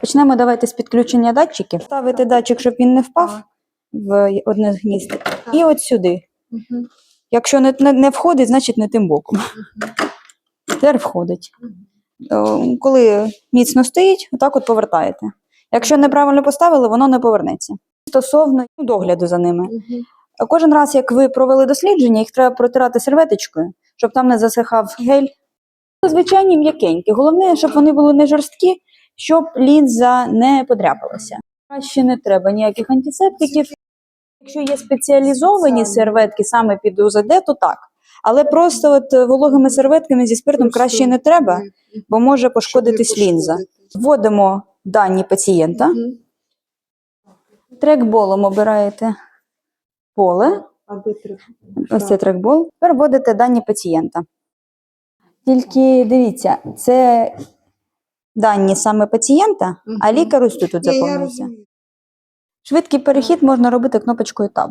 Почнемо давайте з підключення датчиків. Ставити датчик, щоб він не впав в одне з гнізд. І от сюди. Якщо не, не, не входить, значить не тим боком. Тепер входить. Коли міцно стоїть, отак от повертаєте. Якщо неправильно поставили, воно не повернеться. Стосовно ну, догляду за ними. Кожен раз, як ви провели дослідження, їх треба протирати серветочкою, щоб там не засихав гель. Звичайні м'якенькі. Головне, щоб вони були не жорсткі, щоб лінза не подряпалася. Краще не треба ніяких антисептиків. Якщо є спеціалізовані серветки саме під УЗД, то так. Але просто от вологими серветками зі спиртом краще не треба, бо може пошкодитись лінза. Вводимо дані пацієнта. Трекболом обираєте поле. Ось це трекбол. Тепер вводите дані пацієнта. Тільки дивіться, це дані саме пацієнта, а лікар ось тут, тут Ні, я заповнюється. розумію. Швидкий перехід можна робити кнопочкою Tab.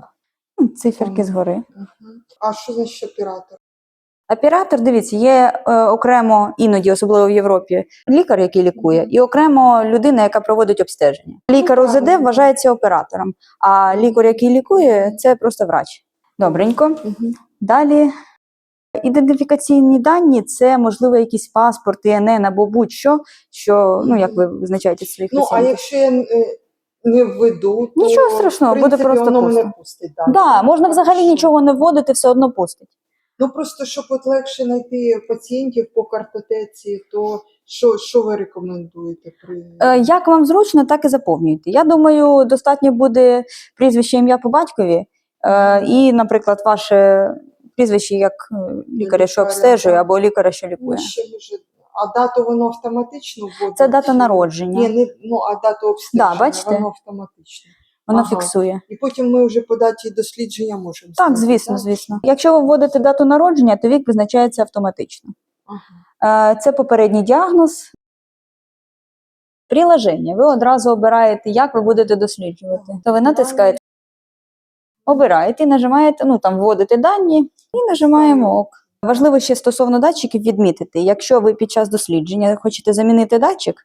Ну, Циферки згори. А що значить оператор? Оператор, дивіться, є е, окремо іноді, особливо в Європі, лікар, який лікує, і окремо людина, яка проводить обстеження. Лікар ОЗД вважається оператором, а лікар, який лікує, це просто врач. Добренько. Мгм. Далі ідентифікаційні дані це можливо якийсь паспорт, ІНН або будь-що, що ну як ви визначаєте своїх Ну, а якщо я е, не введу, то Нічого страшного, в буде принципі, просто воно пусто. мене пустить. Да, Да, можна взагалі нічого не вводити, все одно пустить. Ну просто щоб от легше знайти пацієнтів по картотеці, то що, що ви рекомендуєте при Е, Як вам зручно, так і заповнюйте. Я думаю, достатньо буде прізвище ім'я по батькові, е, і, наприклад, ваше прізвище як е, лікаря, що обстежує, або лікаря, що Ну, лікує. А дату воно автоматично вводить? Це дата народження. Ні, не, ну, а дату обстеження, бачите? воно автоматично. Воно ага. фіксує. І потім ми вже по даті дослідження можемо. Так, знати, звісно, так? звісно. Якщо ви вводите дату народження, то вік визначається автоматично. Ага. Е, Це попередній діагноз. Приложення. Ви одразу обираєте, як ви будете досліджувати. То ви натискаєте, обираєте і нажимаєте, ну там вводите дані і нажимаємо ок. Важливо ще стосовно датчиків відмітити, якщо ви під час дослідження хочете замінити датчик,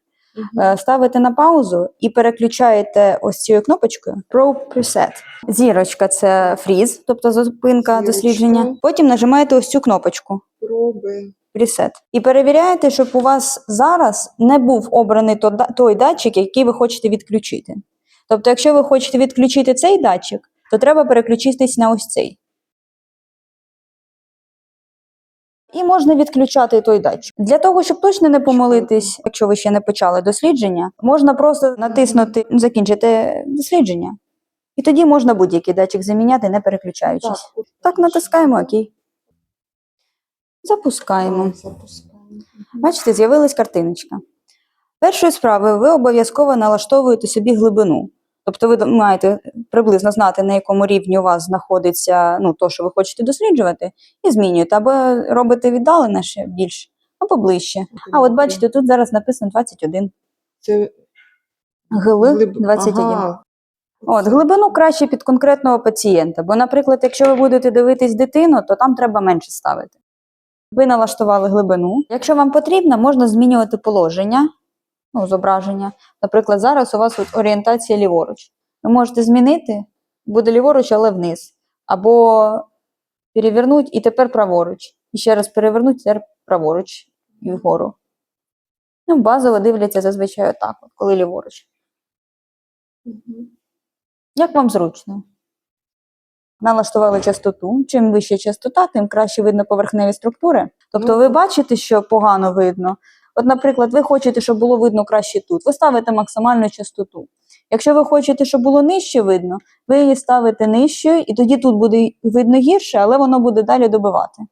е, ставите на паузу і переключаєте ось цією кнопочкою Pro Preset. Зірочка це фріз, тобто зупинка Зірочка. дослідження. Потім нажимаєте ось цю кнопочку. Проби. Preset. І перевіряєте, щоб у вас зараз не був обраний той датчик, який ви хочете відключити. Тобто, якщо ви хочете відключити цей датчик, то треба переключитись на ось цей. І можна відключати той датчик. Для того, щоб точно не помилитись, якщо ви ще не почали дослідження, можна просто натиснути закінчити дослідження. І тоді можна будь-який датчик заміняти, не переключаючись. Так, Так, натискаємо ОК. Запускаємо. Бачите, з'явилась картиночка. Першою справою ви обов'язково налаштовуєте собі глибину. Тобто ви маєте приблизно знати, на якому рівні у вас знаходиться ну, то, що ви хочете досліджувати, і змінюєте, або робите віддалене ще більше, або ближче. А от бачите, тут зараз написано 21. Це ГЛ 21. Ага. От, глибину краще під конкретного пацієнта, бо, наприклад, якщо ви будете дивитись дитину, то там треба менше ставити. Ви налаштували глибину. Якщо вам потрібно, можна змінювати положення, ну, зображення. Наприклад, зараз у вас от орієнтація ліворуч. Ви можете змінити, буде ліворуч, але вниз. Або перевернути і тепер праворуч. І ще раз перевернути, тепер праворуч і вгору. Ну, базово дивляться зазвичай отак, от, коли ліворуч. Як вам зручно? Налаштували частоту. Чим вища частота, тим краще видно поверхневі структури. Тобто Ну, ви бачите, що погано видно. От, наприклад, ви хочете, щоб було видно краще тут. Ви ставите максимальну частоту. Якщо ви хочете, щоб було нижче видно, ви її ставите нижчою, і тоді тут буде видно гірше, але воно буде далі добивати.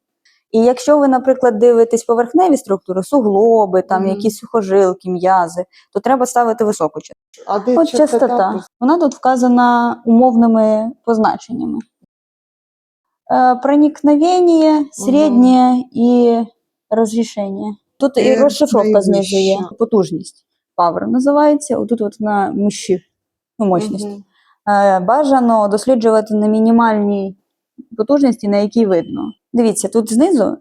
І якщо ви, наприклад, дивитесь поверхневі структури, суглоби, там Мгм. якісь сухожилки, м'язи, то треба ставити високу частоту. А де От частота. частота? Вона тут вказана умовними позначеннями. Е, проникновення, середнє і розрішення. Тут і Е, розшифровка знизу є. Потужність. Power називається. Отут от на мощі, ну, мощність. Мгм. Е, бажано досліджувати на мінімальній потужності, на якій видно. Дивіться, тут знизу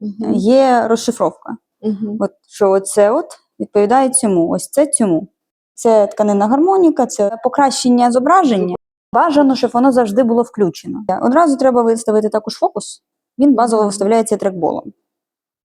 Мгм. є розшифровка. Мгм. От що оце от відповідає цьому, ось це цьому. Це тканина гармоніка, це покращення зображення. Бажано, щоб воно завжди було включено. Одразу треба виставити також фокус. Він базово виставляється трекболом.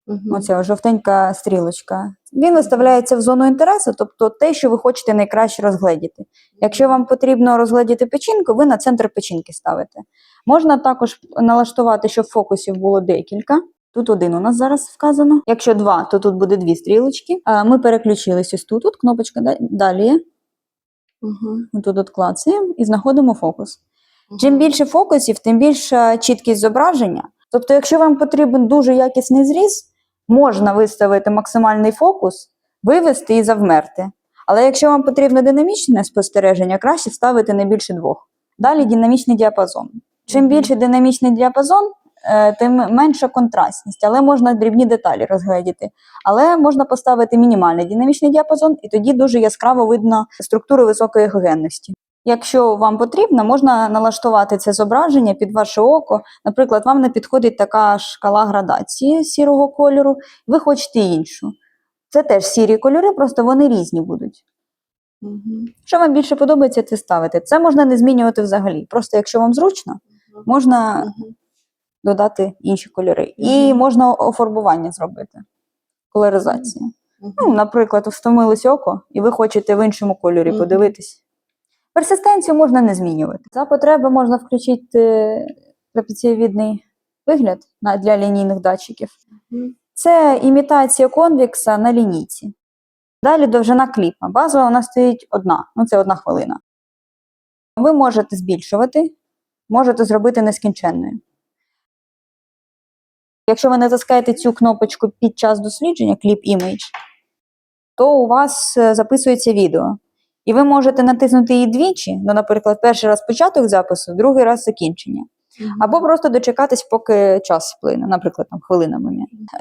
Мгм. Оця жовтенька стрілочка. Він виставляється в зону інтересу, тобто те, що ви хочете найкраще розгледіти. Якщо вам потрібно розгледіти печінку, ви на центр печінки ставите. Можна також налаштувати, щоб фокусів було декілька. Тут один у нас зараз вказано. Якщо два, то тут буде дві стрілочки. Ми переключились ось тут. Тут кнопочка да- далі. Ми тут от клацаємо і знаходимо фокус. Чим більше фокусів, тим більша чіткість зображення. Тобто, якщо вам потрібен дуже якісний зріз, можна виставити максимальний фокус, вивести і завмерти. Але якщо вам потрібно динамічне спостереження, краще ставити не більше двох. Далі динамічний діапазон. Чим більше динамічний діапазон, е, тим менша контрастність, але можна дрібні деталі розгледіти. Але можна поставити мінімальний динамічний діапазон, і тоді дуже яскраво видно структуру високої гогенності. Якщо вам потрібно, можна налаштувати це зображення під ваше око. Наприклад, вам не підходить така шкала градації сірого кольору, ви хочете іншу. Це теж сірі кольори, просто вони різні будуть. Мгм. Що вам більше подобається, це ставити. Це можна не змінювати взагалі. Просто якщо вам зручно, можна Мгм. додати інші кольори. І можна офарбування зробити. Колоризація. Мгм. Ну, наприклад, встомилось око, і ви хочете в іншому кольорі Мгм. подивитись. Персистенцію можна не змінювати. За потреби можна включити трапецієвідний вигляд для лінійних датчиків. Це імітація конвекса на лінійці. Далі довжина кліпа. Базова вона стоїть одна, ну це одна хвилина. Ви можете збільшувати, можете зробити нескінченною. Якщо ви натискаєте цю кнопочку під час дослідження Clip Image, то у вас е, записується відео. І ви можете натиснути її двічі, ну, наприклад, перший раз початок запису, другий раз закінчення. Або просто дочекатись, поки час сплине, наприклад, там хвилинами.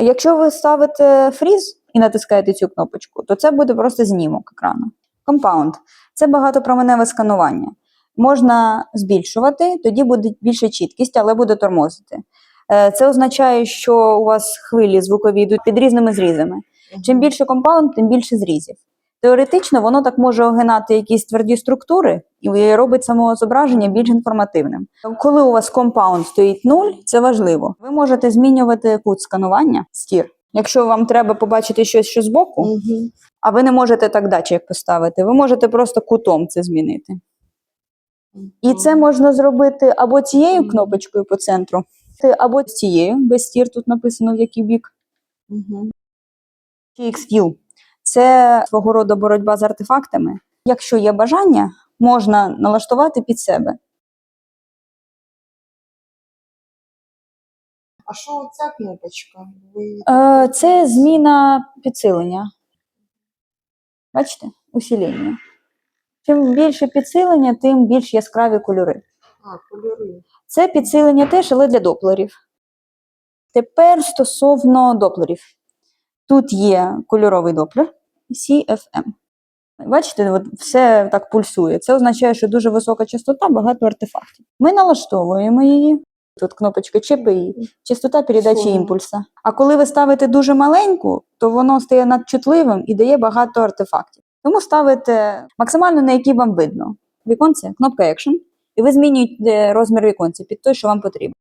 Якщо ви ставите фріз і натискаєте цю кнопочку, то це буде просто знімок екрану. Компаунд це багатопроменеве сканування. Можна збільшувати, тоді буде більша чіткість, але буде тормозити. Е, Це означає, що у вас хвилі звукові йдуть під різними зрізами. Чим більше компаунд, тим більше зрізів. Теоретично воно так може огинати якісь тверді структури і робить само зображення більш інформативним. Коли у вас компаунд стоїть 0, це важливо. Ви можете змінювати кут сканування стір. Якщо вам треба побачити щось що збоку, Мгм. а ви не можете так датчик поставити, ви можете просто кутом це змінити. І це можна зробити або цією кнопочкою по центру, або цією, без стір тут написано в який бік. Мгм. TXView – це свого роду боротьба з артефактами. Якщо є бажання, можна налаштувати під себе. А що ця кнопочка? Ви Е, Це зміна підсилення. Бачите? Усілення. Чим більше підсилення, тим більш яскраві кольори. А, кольори. Це підсилення теж, але для доплерів. Тепер стосовно доплерів. Тут є кольоровий доплер CFM. Бачите, от все так пульсує. Це означає, що дуже висока частота, багато артефактів. Ми налаштовуємо її. Тут кнопочка ЧПІ, частота передачі імпульса. А коли ви ставите дуже маленьку, то воно стає надчутливим і дає багато артефактів. Тому ставите максимально на який вам видно. Віконце, кнопка Action, і ви змінюєте розмір віконця під той, що вам потрібно.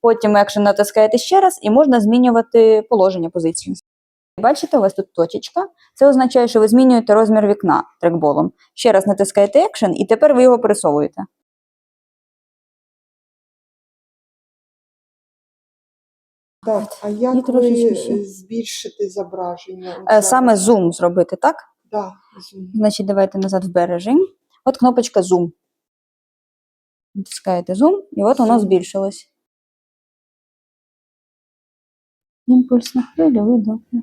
Потім Action натискаєте ще раз і можна змінювати положення позицію. Бачите, у вас тут точечка. Це означає, що ви змінюєте розмір вікна трекболом. Ще раз натискаєте Action, і тепер ви його пересовуєте. Так, а як ви збільшити зображення? Е. Саме зум зробити, так? Да, зум. Значить, давайте назад в бережим. От кнопочка Zoom. Натискаєте Zoom, і от воно збільшилось. Імпульсно хвильовий доплер.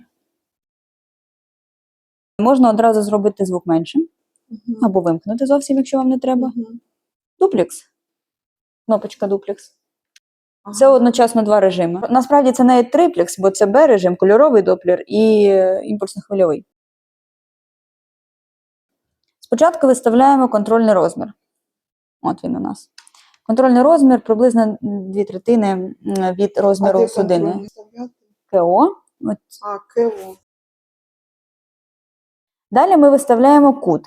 Можна одразу зробити звук меншим, Мгм. або вимкнути зовсім, якщо вам не треба. Мгм. Дуплекс. Кнопочка дуплекс. Ага. Це одночасно два режими. Насправді це навіть триплекс, бо це Б-режим, кольоровий доплер і е, імпульсно-хвильовий. Спочатку виставляємо контрольний розмір. От він у нас. Контрольний розмір приблизно дві третини від розміру де судини. КО. От А, КО. Далі ми виставляємо кут.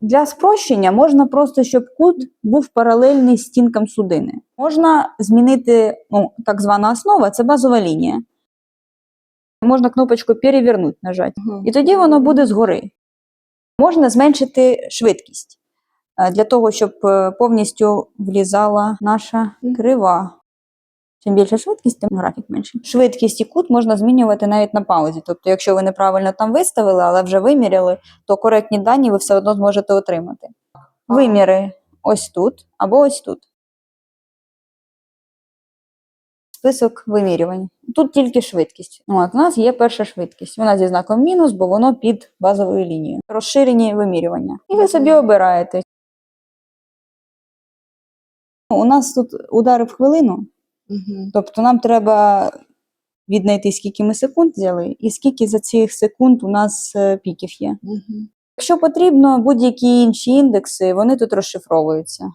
Для спрощення можна просто, щоб кут був паралельний стінкам судини. Можна змінити ну, так звана основа це базова лінія. Можна кнопочку перевернути нажати. Мгм. І тоді воно буде згори. Можна зменшити швидкість для того, щоб е, повністю влізала наша крива. Чим більше швидкість, тим графік менший. Швидкість і кут можна змінювати навіть на паузі. Тобто, якщо ви неправильно там виставили, але вже виміряли, то коректні дані ви все одно зможете отримати. Виміри ось тут або ось тут. Список вимірювань. Тут тільки швидкість. От, у нас є перша швидкість. Вона зі знаком мінус, бо воно під базовою лінією. Розширені вимірювання. І ви собі обираєте. У нас тут удари в хвилину, Мгм. тобто нам треба віднайти, скільки ми секунд взяли, і скільки за цих секунд у нас е, піків є. Мгм. Якщо потрібно, будь-які інші індекси, вони тут розшифровуються.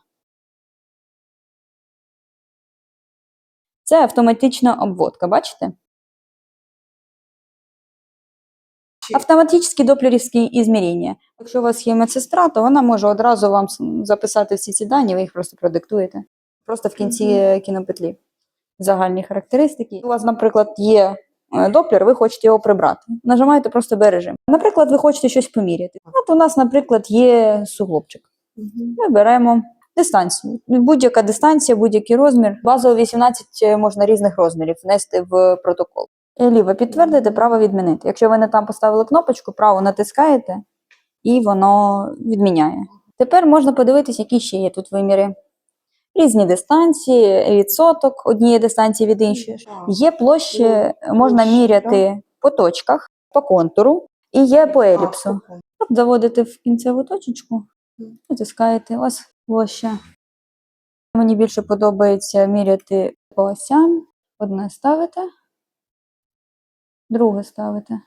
Це автоматична обводка, бачите? Автоматичні доплерівські ізмірення. Якщо у вас є медсестра, то вона може одразу вам записати всі ці дані, ви їх просто продиктуєте. Просто в кінці е, кінопетлі. Загальні характеристики. У вас, наприклад, є е, доплер, ви хочете його прибрати. Нажимаєте просто бережем. Наприклад, ви хочете щось поміряти. От у нас, наприклад, є суглобчик. Ми беремо дистанцію. Будь-яка дистанція, будь-який розмір. Базово 18 можна різних розмірів внести в протокол. Е, Ліво підтвердити, право відмінити. Якщо ви не там поставили кнопочку, право натискаєте і воно відміняє. Тепер можна подивитися, які ще є тут виміри. Різні дистанції, відсоток однієї дистанції від іншої. Є площі, можна міряти по точках, по контуру і є по еліпсу. От Заводите в кінцеву точечку, натискаєте, у вас площа. Мені більше подобається міряти по осям. Одне ставите, друге ставите.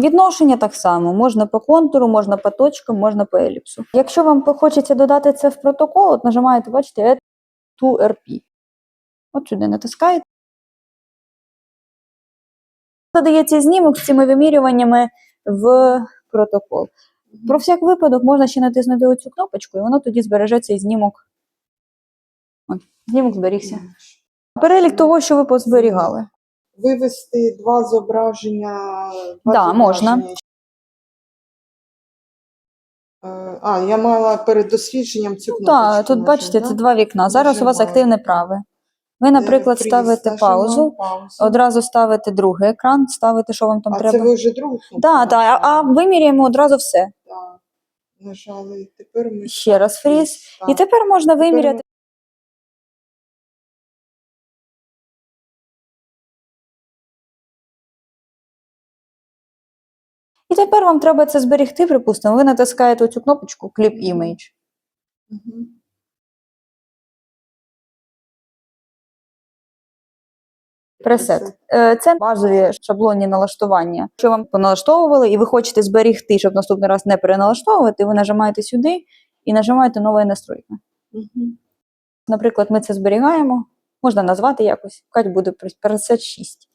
Відношення так само, можна по контуру, можна по точкам, можна по еліпсу. Якщо вам хочеться додати це в протокол, от нажимаєте, бачите, Add to RP. От сюди натискаєте. Додається знімок з цими вимірюваннями в протокол. Про всяк випадок можна ще натиснути оцю кнопочку, і воно тоді збереже цей знімок. От, знімок зберігся. Перелік того, що ви позберігали. Вивести два зображення. Два Да, можна. зображення. Е, А, я мала перед дослідженням цю кнопочку. Так, тут нажати, бачите, да? це два вікна. Зараз у вас Нажимаю. активне праве. Ви, наприклад, Е, ставите нажимаю паузу, паузу. одразу ставите другий екран, ставите, що вам там а треба. це ви вже другу кнопку? Так, так, а, нажали? виміряємо одразу все. Так. Нажали. Тепер ми Ще раз фріз. Так. І тепер можна виміряти. І тепер вам треба це зберегти, припустимо. Ви натискаєте цю кнопочку Clip Image. Пресет. Е, Це базові шаблонні налаштування. Що вам поналаштовували, і ви хочете зберегти, щоб наступний раз не переналаштовувати, ви нажимаєте сюди і нажимаєте нова настройка. Наприклад, ми це зберігаємо, можна назвати якось, хай буде пресет 6.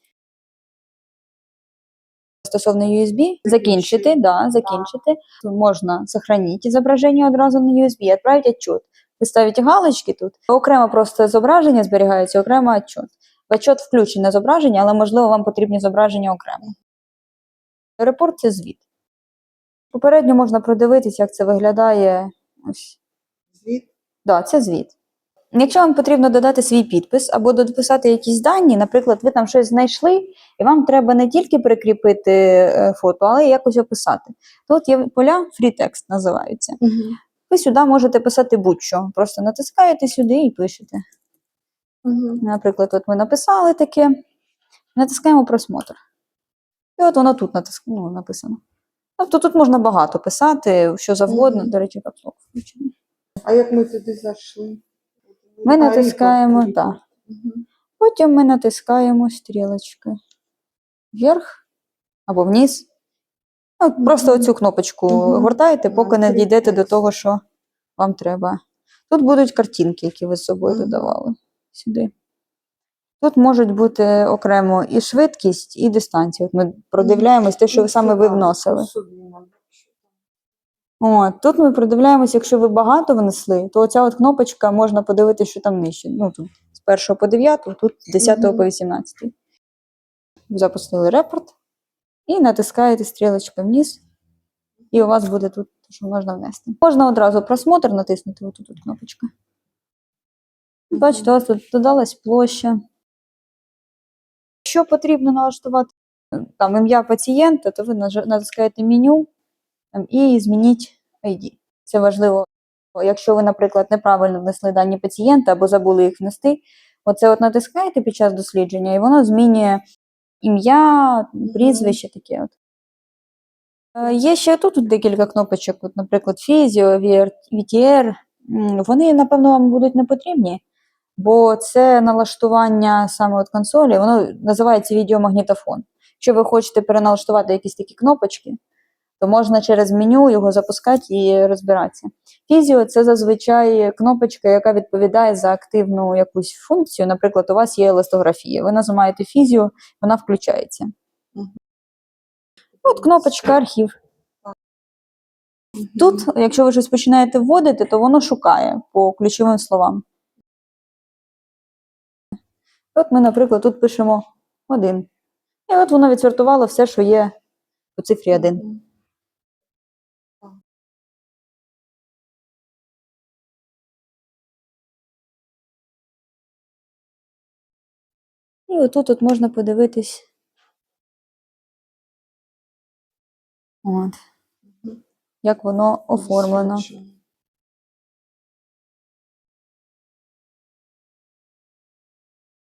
Стосовно USB, закінчити, да, закінчити. Можна сохранити зображення одразу на USB і відправити отчет. Ви ставите галочки тут, окремо просто зображення зберігається, окремо отчет. В отчет включене зображення, але можливо вам потрібні зображення окремо. Репорт це звіт. Попередньо можна продивитися, як це виглядає. Ось Звіт. Да, це звіт. Якщо вам потрібно додати свій підпис або дописати якісь дані, наприклад, ви там щось знайшли, і вам треба не тільки прикріпити е, фото, але й якось описати. Тут є поля free text називаються. Мгм. Ви сюди можете писати будь-що. Просто натискаєте сюди і пишете. Мгм. Наприклад, от ми написали таке, натискаємо просмотр. І от воно тут натиск... ну, написано. Тобто тут можна багато писати, що завгодно, Мгм. до речі, капслок включений. А як ми туди зайшли? Ми натискаємо, так. Потім ми натискаємо стрілочки вверх або вниз. Ну, Просто оцю кнопочку гортаєте, поки не дійдете до того, що вам треба. Тут будуть картинки, які ви з собою додавали сюди. Тут можуть бути окремо і швидкість, і дистанція. От ми продивляємось те, що ви саме ви вносили. От, тут ми продивляємось, якщо ви багато внесли, то оця от кнопочка можна подивитися, що там нижче. Ну, тут з 1 по 9, тут з 10 Мгм. по 18. Запустили репорт і натискаєте стрілочку вниз, і у вас буде тут, те, що можна внести. Можна одразу просмотр натиснути, отут тут кнопочка. Бачите, у вас тут додалась площа. Якщо потрібно налаштувати там ім'я пацієнта, то ви натискаєте меню і змініть ID. Це важливо. Якщо ви, наприклад, неправильно внесли дані пацієнта або забули їх внести, оце от натискаєте під час дослідження, і воно змінює ім'я, прізвище таке. От. Е, Є ще тут декілька кнопочок, от, наприклад, Фізіо, VTR. Вони, напевно, вам будуть не потрібні, бо це налаштування саме от консолі, воно називається відеомагнітофон. Якщо ви хочете переналаштувати якісь такі кнопочки, то можна через меню його запускати і розбиратися. Фізіо це зазвичай кнопочка, яка відповідає за активну якусь функцію. Наприклад, у вас є еластографія. Ви нажимаєте фізіо, вона включається. От кнопочка архів. Тут, якщо ви щось починаєте вводити, то воно шукає по ключовим словам. От ми, наприклад, тут пишемо один. І от воно відсортувало все, що є у цифрі 1. Отут от можна подивитись. От. Як воно оформлено.